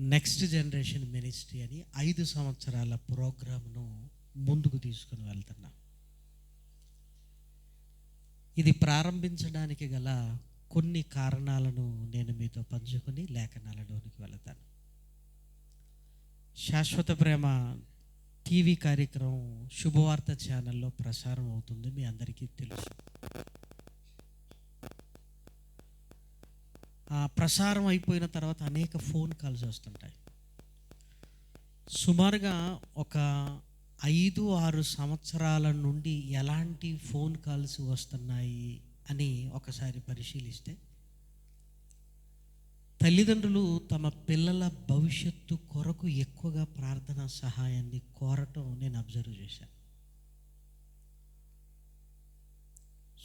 Next generation ministry అని ఐదు సంవత్సరాల ప్రోగ్రామ్ను ముందుకు తీసుకుని వెళ్తున్నాం. ఇది ప్రారంభించడానికి గల కొన్ని కారణాలను నేను మీతో పంచుకొని లేఖనాలలోనికి వెళతాను. శాశ్వత ప్రేమ టీవీ కార్యక్రమం శుభవార్త ఛానల్లో ప్రసారం అవుతుంది మీ అందరికీ తెలుసు. ప్రసారం అయిపోయిన తర్వాత అనేక ఫోన్ కాల్స్ వస్తుంటాయి. సుమారుగా ఒక ఐదు ఆరు సంవత్సరాల నుండి ఎలాంటి ఫోన్ కాల్స్ వస్తున్నాయి అని ఒకసారి పరిశీలిస్తే తల్లిదండ్రులు తమ పిల్లల భవిష్యత్తు కొరకు ఎక్కువగా ప్రార్థనా సహాయాన్ని కోరటం నేను అబ్జర్వ్ చేశాను.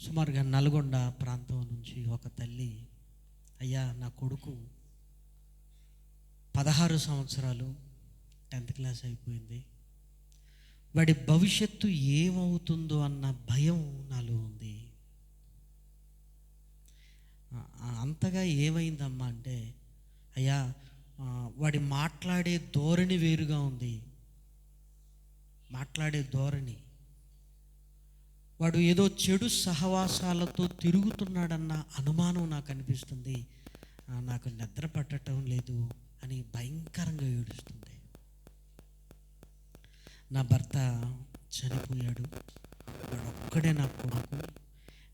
సుమారుగా నల్గొండ ప్రాంతం నుంచి ఒక తల్లి అయ్యా నా కొడుకు పదహారు సంవత్సరాలు టెన్త్ క్లాస్ అయిపోయింది. వాడి భవిష్యత్తు ఏమవుతుందో అన్న భయం నాలో ఉంది. అంతగా ఏమైందమ్మా అంటే అయ్యా వాడి మాట్లాడే ధోరణి వేరుగా ఉంది. మాట్లాడే ధోరణి. వాడు ఏదో చెడు సహవాసాలతో తిరుగుతున్నాడన్న అనుమానం నాకు అనిపిస్తుంది. నాకు నిద్ర పట్టడం లేదు అని భయంకరంగా ఏడుస్తుంది నా భర్త చనిపోయాడు. వాడు ఒక్కడే నా కొడుకు.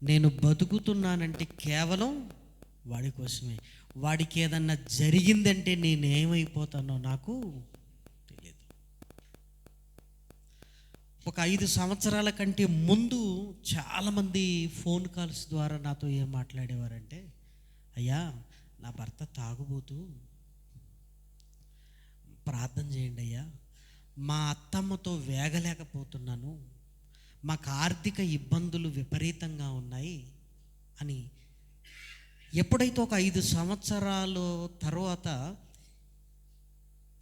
నేను బతుకుతున్నానంటే కేవలం వాడి కోసమే. వాడికి ఏదన్నా జరిగిందంటే నేనేమైపోతానో నాకు ఒక ఐదు సంవత్సరాల కంటే ముందు చాలామంది ఫోన్ కాల్స్ ద్వారా నాతో ఏం మాట్లాడేవారంటే అయ్యా నా భర్త తాగుబోతూ ప్రార్థన చేయండి అయ్యా. మా అత్తమ్మతో వేగలేకపోతున్నాను. మాకు ఆర్థిక ఇబ్బందులు విపరీతంగా ఉన్నాయి అని. ఎప్పుడైతే ఒక ఐదు సంవత్సరాల తర్వాత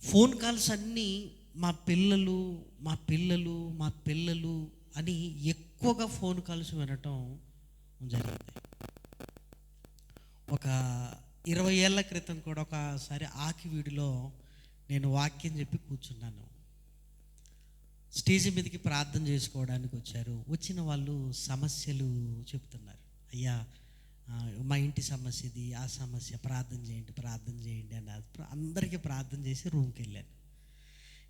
ఫోన్ కాల్స్ అన్నీ మా పిల్లలు మా పిల్లలు మా పిల్లలు అని ఎక్కువగా ఫోన్ కాల్స్ వినటం జరిగింది ఒక ఇరవై ఏళ్ళ క్రితం కూడా ఒకసారి ఆకివీడిలో నేను వాక్యం చెప్పి కూర్చున్నాను. స్టేజ్ మీదకి ప్రార్థన చేసుకోవడానికి వచ్చారు. వచ్చిన వాళ్ళు సమస్యలు చెప్తున్నారు. అయ్యా మా ఇంటి సమస్య ఇది ఆ సమస్య ప్రార్థన చేయండి ప్రార్థన చేయండి అని అందరికీ ప్రార్థన చేసి రూమ్కి వెళ్ళాను.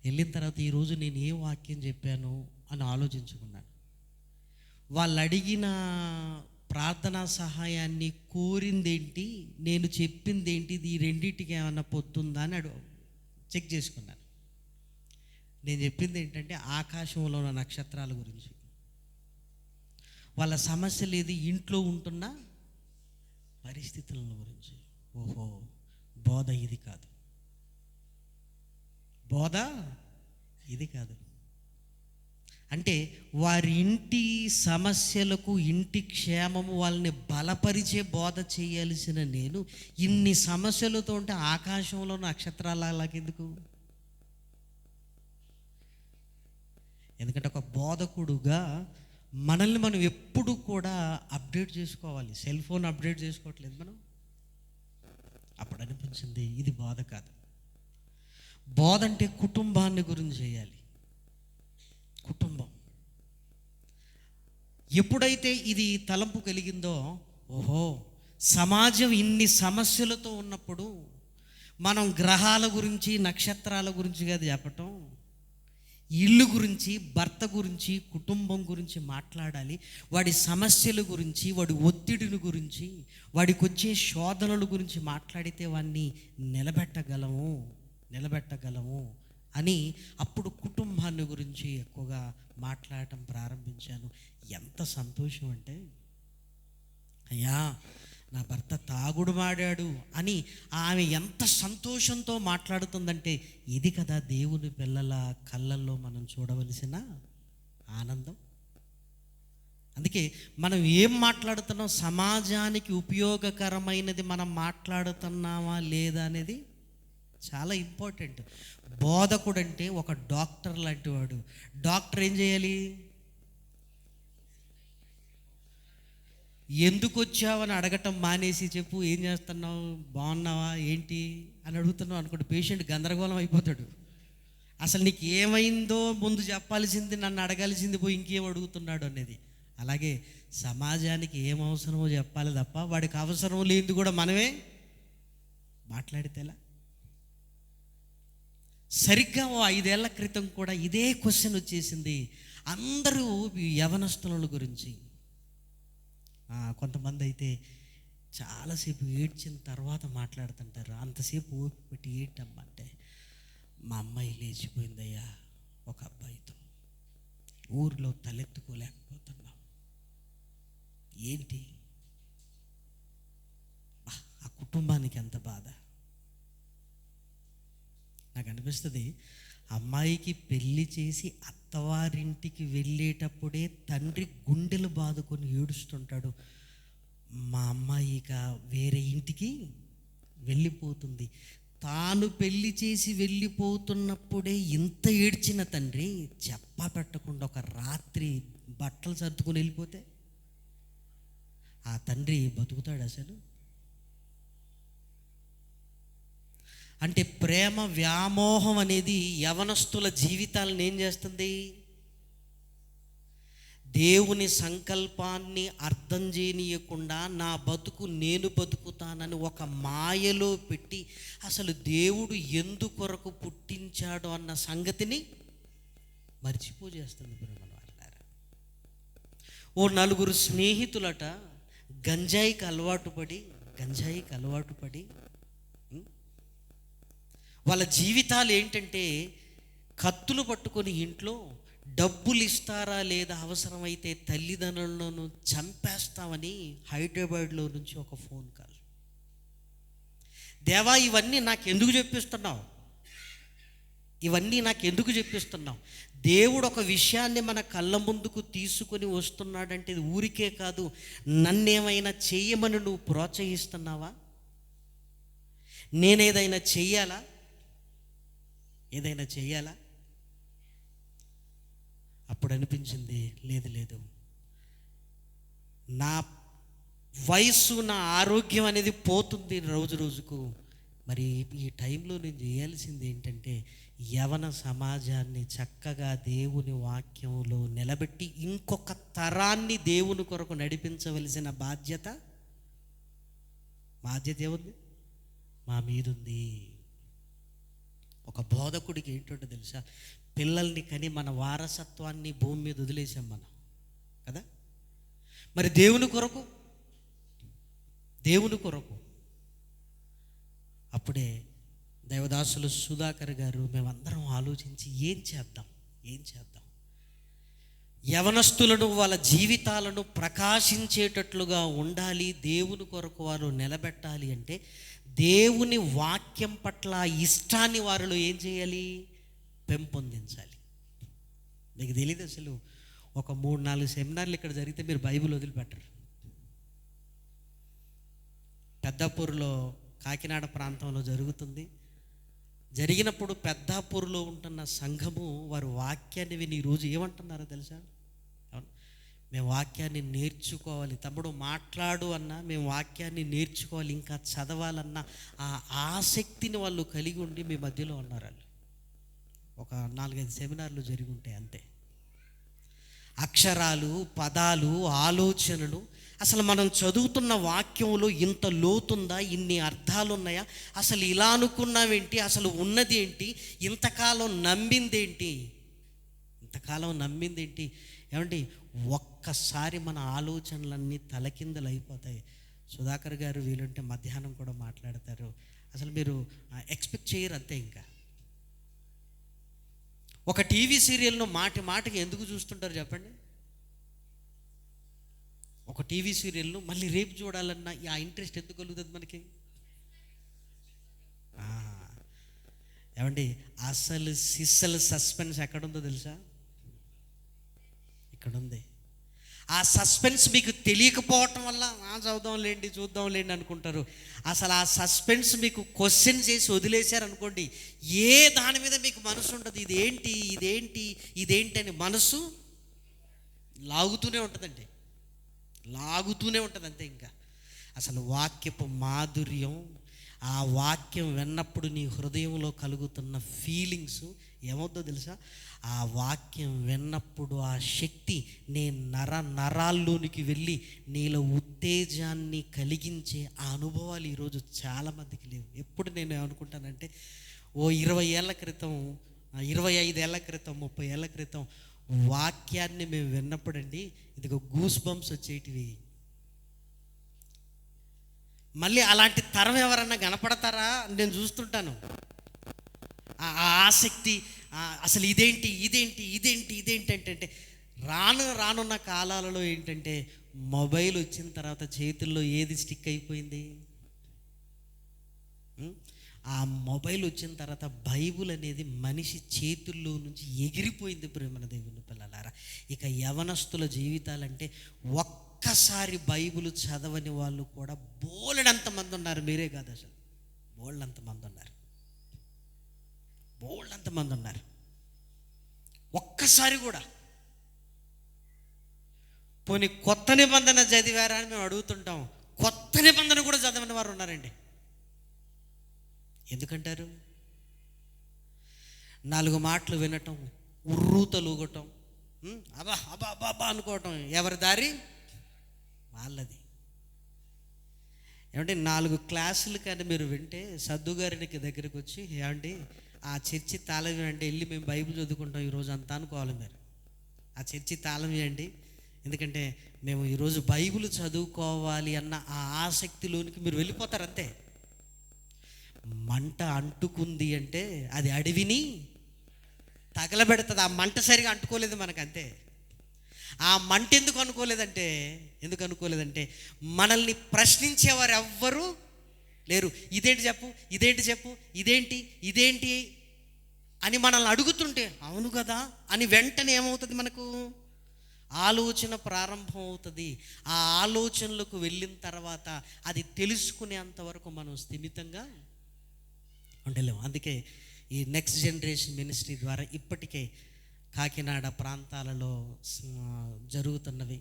వెళ్ళిన తర్వాత ఈరోజు నేను ఏ వాక్యం చెప్పాను అని ఆలోచించుకున్నాను. వాళ్ళు అడిగిన ప్రార్థనా సహాయాన్ని కోరిందేంటి నేను చెప్పిందేంటి ఇది ఈ రెండింటికి ఏమన్నా పొత్తుందా అని అడు చెక్ చేసుకున్నాను. నేను చెప్పింది ఏంటంటే ఆకాశంలో ఉన్న నక్షత్రాల గురించి. వాళ్ళ సమస్యలు ఏది ఇంట్లో ఉంటున్న పరిస్థితుల గురించి. ఓహో బోధ ఇది కాదు. బోధ? ఇది కాదు. అంటే వారి ఇంటి సమస్యలకు ఇంటి క్షేమము వాళ్ళని బలపరిచే బోధ చేయాల్సిన నేను ఇన్ని సమస్యలతో ఉంటే ఆకాశంలో నక్షత్రాలు అలాగెందుకు ఎందుకంటే ఒక బోధకుడుగా మనల్ని మనం ఎప్పుడు కూడా అప్డేట్ చేసుకోవాలి. సెల్ ఫోన్ అప్డేట్ చేసుకోవట్లేదు మనం. అప్పుడు అనిపించింది ఇది బోధ కాదు. బోధ అంటే కుటుంబాన్ని గురించి చేయాలి. కుటుంబం. ఎప్పుడైతే ఇది తలంపు కలిగిందో ఓహో సమాజం ఇన్ని సమస్యలతో ఉన్నప్పుడు మనం గ్రహాల గురించి నక్షత్రాల గురించి కాదు చెప్పటం. ఇల్లు గురించి భర్త గురించి కుటుంబం గురించి మాట్లాడాలి. వాడి సమస్యల గురించి వాడి ఒత్తిడిని గురించి వాడికి వచ్చే శోధనల గురించి మాట్లాడితే వాడిని నిలబెట్టగలము. నిలబెట్టగలము అని అప్పుడు కుటుంబాన్ని గురించి ఎక్కువగా మాట్లాడటం ప్రారంభించాను. ఎంత సంతోషం అంటే అయ్యా నా భర్త తాగుడు మాడాడు అని ఆమె ఎంత సంతోషంతో మాట్లాడుతుందంటే ఇది కదా దేవుని పిల్లల కళ్ళల్లో మనం చూడవలసిన ఆనందం. అందుకే మనం ఏం మాట్లాడుతున్నాం? సమాజానికి ఉపయోగకరమైనది మనం మాట్లాడుతున్నామా లేదా అనేది చాలా ఇంపార్టెంట్ బోధకుడు అంటే ఒక డాక్టర్ లాంటి వాడు డాక్టర్ ఏం చేయాలి? ఎందుకు వచ్చావని అడగటం మానేసి చెప్పు ఏం చేస్తున్నావు? బాగున్నావా? ఏంటి? అని అడుగుతున్నావు అనుకోండి పేషెంట్ గందరగోళం అయిపోతాడు. అసలు నీకు ఏమైందో ముందు చెప్పాల్సింది నన్ను అడగాల్సింది పోయి ఇంకేం అడుగుతున్నాడు అనేది. అలాగే సమాజానికి ఏం అవసరమో చెప్పాలి తప్ప వాడికి అవసరం లేనిది కూడా మనమే మాట్లాడితేలా. సరిగ్గా ఓ ఐదేళ్ళ క్రితం కూడా ఇదే క్వశ్చన్ వచ్చేసింది. అందరూ యవనస్తుల గురించి. కొంతమంది అయితే చాలాసేపు ఏడ్చిన తర్వాత మాట్లాడుతుంటారు. అంతసేపు ఓపిక పెట్టి ఏటమ్మా అంటే మా అమ్మాయి లేచిపోయిందయ్యా ఒక అబ్బాయితో. ఊరిలో తలెత్తుకోలేకపోతున్నాం. ఏంటి? ఆ కుటుంబానికి ఎంత బాధ? నాకు అనిపిస్తుంది అమ్మాయికి పెళ్ళి చేసి అత్తవారింటికి వెళ్ళేటప్పుడే తండ్రి గుండెలు బాదుకొని ఏడుస్తుంటాడు. మా అమ్మాయి ఇక వేరే ఇంటికి వెళ్ళిపోతుంది. తాను పెళ్ళి చేసి వెళ్ళిపోతున్నప్పుడే ఇంత ఏడ్చిన తండ్రి చెప్ప పెట్టకుండా ఒక రాత్రి బట్టలు సర్దుకొని వెళ్ళిపోతే ఆ తండ్రి బతుకుతాడు అసలు. అంటే ప్రేమ వ్యామోహం అనేది యవనస్తుల జీవితాలను ఏం చేస్తుంది? దేవుని సంకల్పాన్ని అర్థం చేయనీయకుండా నా బతుకు నేను బతుకుతానని ఒక మాయలో పెట్టి అసలు దేవుడు ఎందు కొరకు పుట్టించాడు అన్న సంగతిని మర్చిపోజేస్తుంది బ్రహ్మణ ఓ నలుగురు స్నేహితులట గంజాయికి అలవాటు పడి గంజాయికి అలవాటు పడి వాళ్ళ జీవితాలు ఏంటంటే కత్తులు పట్టుకొని ఇంట్లో డబ్బులు ఇస్తారా లేదా అవసరమైతే తల్లిదండ్రులను చంపేస్తామని హైదరాబాద్లో నుంచి ఒక ఫోన్ కాల్. దేవా ఇవన్నీ నాకు ఎందుకు చెప్పిస్తున్నావు? ఇవన్నీ నాకు ఎందుకు చెప్పిస్తున్నావు? దేవుడు ఒక విషయాన్ని మన కళ్ళ ముందుకు తీసుకొని వస్తున్నాడంటే ఇది ఊరికే కాదు. నన్నేమైనా చేయమని నువ్వు ప్రోత్సహిస్తున్నావా? నేనేదైనా చెయ్యాలా? ఏదైనా చేయాలా? అప్పుడు అనిపించింది లేదు లేదు. నా వయసు నా ఆరోగ్యం అనేది పోతుంది రోజు రోజుకు. మరి ఈ టైంలో నేను చేయాల్సింది ఏంటంటే యవన సమాజాన్ని చక్కగా దేవుని వాక్యంలో నిలబెట్టి ఇంకొక తరాన్ని దేవుని కొరకు నడిపించవలసిన బాధ్యత బాధ్యత ఏముంది? మా మీదుంది. ఒక బోధకుడికి ఏంటంటే తెలుసా? పిల్లల్ని కని మన వారసత్వాన్ని భూమి మీద వదిలేసాం మనం. కదా? మరి దేవుని కొరకు? దేవుని కొరకు. అప్పుడే దేవదాసులు సుధాకర్ గారు మేమందరం ఆలోచించి ఏం చేద్దాం? ఏం చేద్దాం? యవనస్తులను వాళ్ళ జీవితాలను ప్రకాశించేటట్లుగా ఉండాలి దేవుని కొరకు వారు నిలబెట్టాలి అంటే దేవుని వాక్యం పట్ల ఇష్టాన్ని వారిలో ఏం చేయాలి? పెంపొందించాలి. మీకు తెలియదు అసలు. ఒక మూడు నాలుగు సెమినార్లు ఇక్కడ జరిగితే మీరు బైబిల్ వదిలిపెట్టరు. పెద్దాపూర్లో కాకినాడ ప్రాంతంలో జరుగుతుంది. జరిగినప్పుడు పెద్దాపూర్లో ఉంటున్న సంఘము వారు వాక్యాన్ని విని ఈరోజు ఏమంటున్నారో తెలుసా? మేము వాక్యాన్ని నేర్చుకోవాలి. తమ్ముడు మాట్లాడు అన్నా మేము వాక్యాన్ని నేర్చుకోవాలి. ఇంకా చదవాలన్న ఆ ఆసక్తిని వాళ్ళు కలిగి ఉండి మీ మధ్యలో ఉన్నారు వాళ్ళు ఒక నాలుగైదు సెమినార్లు జరిగి ఉంటాయి అంతే. అక్షరాలు పదాలు ఆలోచనలు అసలు మనం చదువుతున్న వాక్యంలో ఇంత లోతుందా ఇన్ని అర్థాలు ఉన్నాయా అసలు ఇలా అనుకున్నావేంటి అసలు ఉన్నది ఏంటి ఇంతకాలం నమ్మిందేంటి? ఇంతకాలం నమ్మిందేంటి? ఏమండి ఒక్కసారి మన ఆలోచనలన్నీ తలకిందలు అయిపోతాయి. సుధాకర్ గారు వీలుంటే మధ్యాహ్నం కూడా మాట్లాడతారు. అసలు మీరు ఎక్స్పెక్ట్ చేయరు అంతే ఇంకా. ఒక టీవీ సీరియల్ను మాటి మాటకి ఎందుకు చూస్తుంటారు చెప్పండి? ఒక టీవీ సీరియల్ను మళ్ళీ రేపు చూడాలన్నా ఆ ఇంట్రెస్ట్ ఎందుకు కలుగుతుంది మనకి? ఏమండి అసలు సిస్సలు సస్పెన్స్ ఎక్కడుందో తెలుసా? ఇక్కడ ఉంది ఆ సస్పెన్స్ మీకు తెలియకపోవటం వల్ల ఆ చదువుదాం లేండి చూద్దాం లేండి అనుకుంటారు. అసలు ఆ సస్పెన్స్ మీకు క్వశ్చన్ చేసి వదిలేశారు అనుకోండి ఏ దాని మీద మీకు మనసు ఉండదు. ఇదేంటి ఇదేంటి ఇదేంటి అని మనసు లాగుతూనే ఉంటుందండి. లాగుతూనే ఉంటుంది అంతే ఇంకా. అసలు వాక్యపు మాధుర్యం ఆ వాక్యం విన్నప్పుడు నీ హృదయంలో కలుగుతున్న ఫీలింగ్స్ ఏమవుతుందో తెలుసా? ఆ వాక్యం విన్నప్పుడు ఆ శక్తి నీ నర నరాల్లోనికి వెళ్ళి నీలో ఉత్తేజాన్ని కలిగించే ఆ అనుభవాలు ఈరోజు చాలామందికి లేవు. ఎప్పుడు నేను అనుకుంటానంటే ఓ ఇరవై ఏళ్ళ క్రితం ఇరవై ఐదేళ్ళ క్రితం ముప్పై ఏళ్ళ క్రితం వాక్యాన్ని మేము విన్నప్పుడండి ఇదిగో గూస్ బంప్స్ వచ్చేటివి. మళ్ళీ అలాంటి తరం ఎవరన్నా కనపడతారా? నేను చూస్తుంటాను. ఆ ఆసక్తి అసలు ఇదేంటి ఇదేంటి ఇదేంటి ఇదేంటి అంటే రాను రానున్న కాలాలలో ఏంటంటే మొబైల్ వచ్చిన తర్వాత చేతుల్లో ఏది స్టిక్ అయిపోయింది? ఆ మొబైల్ వచ్చిన తర్వాత బైబుల్ అనేది మనిషి చేతుల్లో నుంచి ఎగిరిపోయింది ప్రేమన దేవుని పిల్లలారా. ఇక యవనస్తుల జీవితాలంటే ఒక్కసారి బైబుల్ చదవని వాళ్ళు కూడా బోలెడంతమంది ఉన్నారు. మీరే కాదు అసలు. బోల్డంత ఉన్నారు. బోల్డ్ మంది ఉన్నారు. ఒక్కసారి కూడా. పోనీ కొత్త నిబంధన చదివారా అని మేము అడుగుతుంటాం. కొత్త నిబంధన కూడా చదవని వారు ఉన్నారండి. ఎందుకంటారు? నాలుగు మాటలు వినటం ఉర్రూ తలూగటం అబా అబా అబ్బా అనుకోవటం ఎవరి దారి? వాళ్ళది. ఏమంటే నాలుగు క్లాసులు కానీ మీరు వింటే సద్దుగారికి దగ్గరికి వచ్చి ఏమండి ఆ చర్చి తాళం అంటే వెళ్ళి మేము బైబిల్ చదువుకుంటాం ఈరోజు అంతా అనుకోవాలి మీరు. ఆ చర్చి తాళం ఇవ్వండి. ఎందుకంటే మేము ఈరోజు బైబిల్ చదువుకోవాలి అన్న ఆ ఆసక్తిలోనికి మీరు వెళ్ళిపోతారు అంతే. మంట అంటుకుంది అంటే అది అడవిని తగలబెడుతుంది. ఆ మంట సరిగా అంటుకోలేదు మనకు అంతే ఆ మంట ఎందుకు అనుకోలేదంటే ఎందుకు అనుకోలేదంటే మనల్ని ప్రశ్నించేవారు ఎవ్వరూ లేరు. ఇదేంటి చెప్పు? ఇదేంటి చెప్పు? ఇదేంటి? ఇదేంటి? అని మనల్ని అడుగుతుంటే అవును కదా? అని వెంటనే ఏమవుతుంది మనకు? ఆలోచన ప్రారంభం అవుతుంది. ఆ ఆలోచనలకు వెళ్ళిన తర్వాత అది తెలుసుకునేంత వరకు మనం స్థిమితంగా ఉండలేము. అందుకే ఈ నెక్స్ట్ జనరేషన్ మినిస్ట్రీ ద్వారా ఇప్పటికే కాకినాడ ప్రాంతాలలో జరుగుతున్నవి.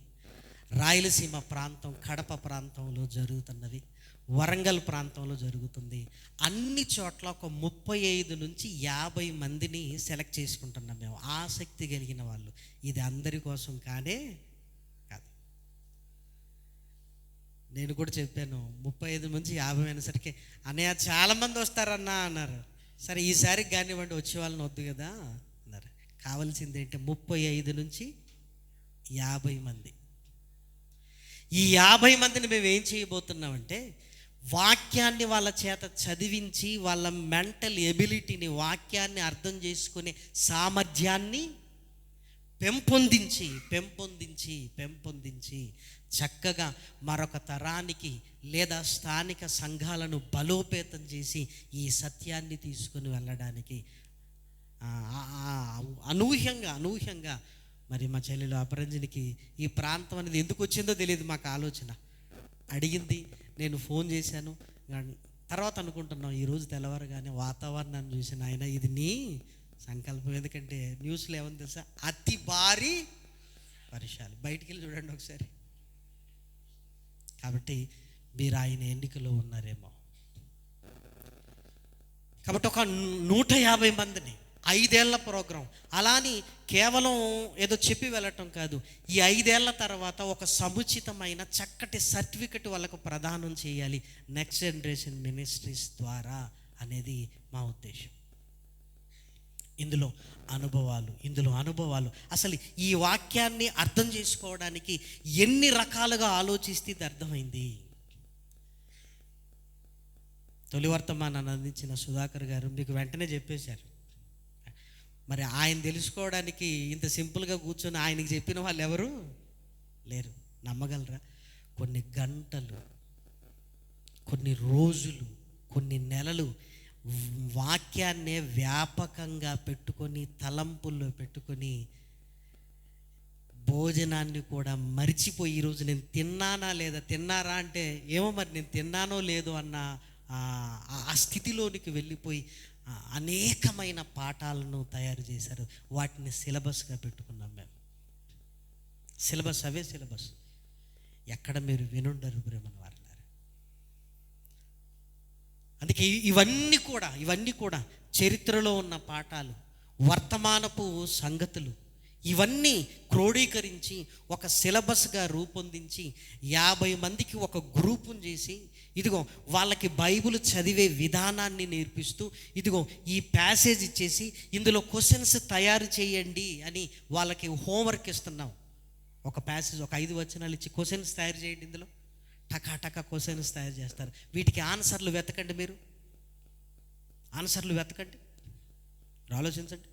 రాయలసీమ ప్రాంతం కడప ప్రాంతంలో జరుగుతున్నది వరంగల్ ప్రాంతంలో జరుగుతుంది. అన్ని చోట్ల ఒక ముప్పై ఐదు నుంచి యాభై మందిని సెలెక్ట్ చేసుకుంటున్నాం మేము. ఆసక్తి కలిగిన వాళ్ళు. ఇది అందరి కోసం కానే కాదు. నేను కూడా చెప్పాను ముప్పై ఐదు నుంచి యాభై అయినసరికి అన్నయ్య చాలామంది వస్తారన్నా అన్నారు. సరే ఈసారి కానివ్వండి వచ్చే వాళ్ళని వద్దు కదా అన్నారు. కావాల్సింది ఏంటి ముప్పై ఐదు నుంచి యాభై మంది. ఈ యాభై మందిని మేము ఏం చేయబోతున్నామంటే వాక్యాన్ని వాళ్ళ చేత చదివించి వాళ్ళ మెంటల్ ఎబిలిటీని వాక్యాన్ని అర్థం చేసుకునే సామర్థ్యాన్ని పెంపొందించి పెంపొందించి పెంపొందించి చక్కగా మరొక తరానికి లేదా స్థానిక సంఘాలను బలోపేతం చేసి ఈ సత్యాన్ని తీసుకుని వెళ్ళడానికి అనూహ్యంగా అనూహ్యంగా మరి మా చెల్లెలు అపరంజనికి ఈ ప్రాంతం అనేది ఎందుకు వచ్చిందో తెలియదు మాకు ఆలోచన. అడిగింది నేను ఫోన్ చేశాను. తర్వాత అనుకుంటున్నాం ఈరోజు తెల్లవారుగానే వాతావరణాన్ని చూసిన ఆయన ఇది నీ సంకల్పం. ఎందుకంటే న్యూస్లో ఏమని తెలుసా? అతి భారీ వర్షాలు. బయటికి వెళ్ళి చూడండి ఒకసారి. కాబట్టి మీరు ఆయన ఎన్నికలో ఉన్నారేమో. కాబట్టి ఒక నూట యాభై మందిని ఐదేళ్ళ ప్రోగ్రాం. అలాని కేవలం ఏదో చెప్పి వెళ్ళటం కాదు. ఈ ఐదేళ్ళ తర్వాత ఒక సముచితమైన చక్కటి సర్టిఫికెట్ వాళ్ళకు ప్రదానం చేయాలి నెక్స్ట్ జనరేషన్ మినిస్ట్రీస్ ద్వారా అనేది మా ఉద్దేశం. ఇందులో అనుభవాలు ఇందులో అనుభవాలు. అసలు ఈ వాక్యాన్ని అర్థం చేసుకోవడానికి ఎన్ని రకాలుగా ఆలోచిస్తే ఇది అర్థమైంది? తొలి వర్తమానాన్ని అందించిన సుధాకర్ గారు మీకు వెంటనే చెప్పేశారు. మరి ఆయన తెలుసుకోవడానికి ఇంత సింపుల్గా కూర్చొని ఆయనకి చెప్పిన వాళ్ళు ఎవరు? లేరు. నమ్మగలరా? కొన్ని గంటలు కొన్ని రోజులు కొన్ని నెలలు వాక్యాన్నే వ్యాపకంగా పెట్టుకొని తలంపుల్లో పెట్టుకొని భోజనాన్ని కూడా మర్చిపోయి ఈరోజు నేను తిన్నానా లేదా? తిన్నారా అంటే ఏమో మరి నేను తిన్నానో లేదో అన్న ఆ- స్థితిలోనికి వెళ్ళిపోయి అనేకమైన పాఠాలను తయారు చేశారు. వాటిని సిలబస్గా పెట్టుకున్నాం మేము. సిలబస్ అవే సిలబస్. ఎక్కడ మీరు వినుండరు ప్రేమను వారినారు అందుకే ఇవన్నీ కూడా ఇవన్నీ కూడా చరిత్రలో ఉన్న పాఠాలు వర్తమానపు సంగతులు ఇవన్నీ క్రోడీకరించి ఒక సిలబస్గా రూపొందించి యాభై మందికి ఒక గ్రూపును చేసి ఇదిగో వాళ్ళకి బైబిల్ చదివే విధానాన్ని నేర్పిస్తూ ఇదిగో ఈ ప్యాసేజ్ ఇచ్చేసి ఇందులో క్వశ్చన్స్ తయారు చేయండి అని వాళ్ళకి హోంవర్క్ ఇస్తున్నాం. ఒక ప్యాసేజ్ ఒక ఐదు వచనాలు ఇచ్చి క్వశ్చన్స్ తయారు చేయండి ఇందులో. టకా టకా క్వశ్చన్స్ తయారు చేస్తారు. వీటికి ఆన్సర్లు వెతకండి మీరు. ఆన్సర్లు వెతకండి. ఆలోచించండి.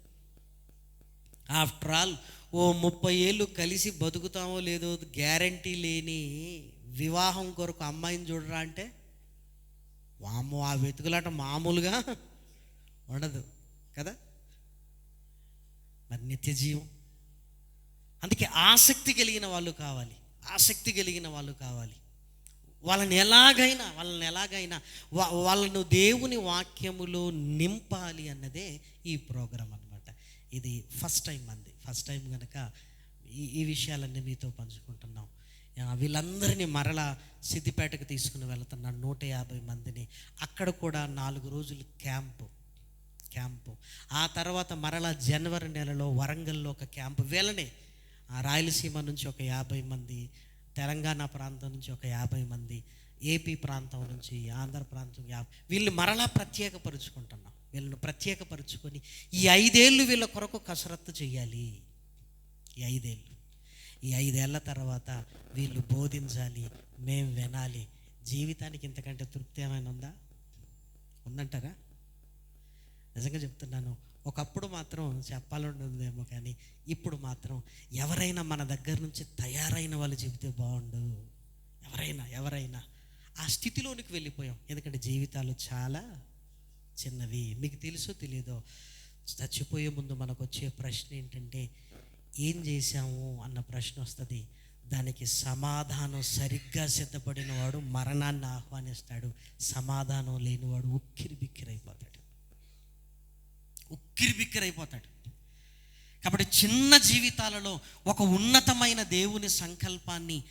ఆఫ్టర్ ఆల్ ఓ ముప్పై ఏళ్ళు కలిసి బతుకుతామో లేదో గ్యారంటీ లేని వివాహం కొరకు అమ్మాయిని చూడరా అంటే? వాము ఆ వెతుకులాట మామూలుగా ఉండదు కదా? మరి నిత్య జీవం. అందుకే ఆసక్తి కలిగిన వాళ్ళు కావాలి ఆసక్తి కలిగిన వాళ్ళు కావాలి. వాళ్ళని ఎలాగైనా వాళ్ళని ఎలాగైనా వాళ్ళను దేవుని వాక్యములో నింపాలి అన్నదే ఈ ప్రోగ్రాం అన్నమాట. ఇది ఫస్ట్ టైం అంది. ఫస్ట్ టైం కనుక ఈ ఈ విషయాలన్నీ మీతో పంచుకుంటున్నాం. వీళ్ళందరినీ మరలా సిద్దిపేటకు తీసుకుని వెళుతున్న నూట యాభై మందిని అక్కడ కూడా నాలుగు రోజులు క్యాంపు క్యాంపు. ఆ తర్వాత మరలా జనవరి నెలలో వరంగల్లో ఒక క్యాంపు వీళ్ళనే ఆ రాయలసీమ నుంచి ఒక యాభై మంది తెలంగాణ ప్రాంతం నుంచి ఒక యాభై మంది ఏపీ ప్రాంతం నుంచి ఆంధ్ర ప్రాంతం యాభై వీళ్ళు మరలా ప్రత్యేకపరుచుకుంటున్నాం. వీళ్ళను ప్రత్యేకపరుచుకొని ఈ ఐదేళ్ళు వీళ్ళ కొరకు కసరత్తు చేయాలి. ఈ ఐదేళ్ళు. ఈ ఐదేళ్ళ తర్వాత వీళ్ళు బోధించాలి మేము వినాలి. జీవితానికి ఇంతకంటే తృప్తి ఏమైనా ఉందా? ఉందంటారా? నిజంగా చెప్తున్నాను. ఒకప్పుడు మాత్రం చెప్పాలంటుందేమో కానీ ఇప్పుడు మాత్రం ఎవరైనా మన దగ్గర నుంచి తయారైన వాళ్ళు చెబితే బాగుండు. ఎవరైనా ఎవరైనా ఆ స్థితిలోనికి వెళ్ళిపోయాం. ఎందుకంటే జీవితాలు చాలా చిన్నవి. మీకు తెలుసో తెలియదో చచ్చిపోయే ముందు మనకు వచ్చే ప్రశ్న ఏంటంటే ఏం చేశాము అన్న ప్రశ్న వస్తుంది. దానికి సమాధానం సరిగ్గా సిద్ధపడిన వాడు మరణాన్ని ఆహ్వానిస్తాడు. సమాధానం లేనివాడు ఉక్కిరి బిక్కిరైపోతాడు ఉక్కిరి బిక్కిరైపోతాడు కాబట్టి చిన్న జీవితాలలో ఒక ఉన్నతమైన దేవుని సంకల్పాన్ని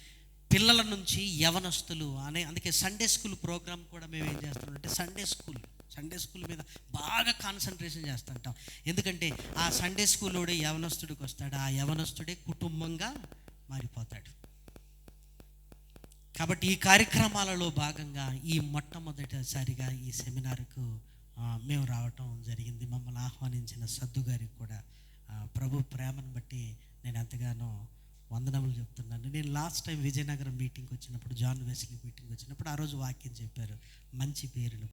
పిల్లల నుంచి యవనస్తులు అనే అందుకే సండే స్కూల్ ప్రోగ్రామ్ కూడా మేము ఏం చేస్తున్నాం అంటే సండే స్కూల్. సండే స్కూల్ మీద బాగా కాన్సన్ట్రేషన్ చేస్తుంటాం. ఎందుకంటే ఆ సండే స్కూల్లోడే యవనస్తుడికి వస్తాడు. ఆ యవనస్తుడే కుటుంబంగా మారిపోతాడు. కాబట్టి ఈ కార్యక్రమాలలో భాగంగా ఈ మొట్టమొదటిసారిగా ఈ సెమినార్కు మేము రావటం జరిగింది. మమ్మల్ని ఆహ్వానించిన సద్దు గారికి కూడా ప్రభు ప్రేమను బట్టి నేను ఎంతగానో వందనములు చెప్తున్నాను. నేను లాస్ట్ టైం విజయనగరం మీటింగ్కి వచ్చినప్పుడు జాన్ వెస్లీ మీటింగ్ వచ్చినప్పుడు ఆ రోజు వాక్యం చెప్పారు. మంచి పేరును